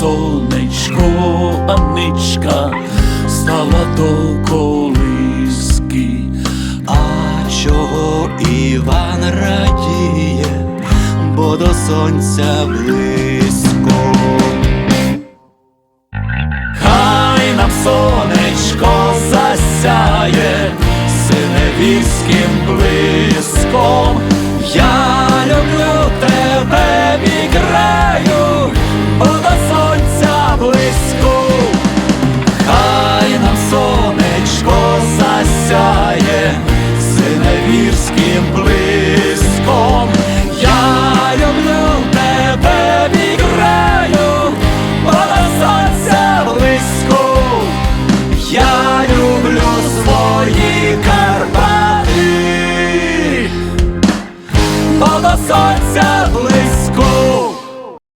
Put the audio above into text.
сонечко, Аничка стала до колиски. А чого Іван радіє, бо до сонця близько. Хай нам сонечко засяє синевірським блиском. коло сонця близько.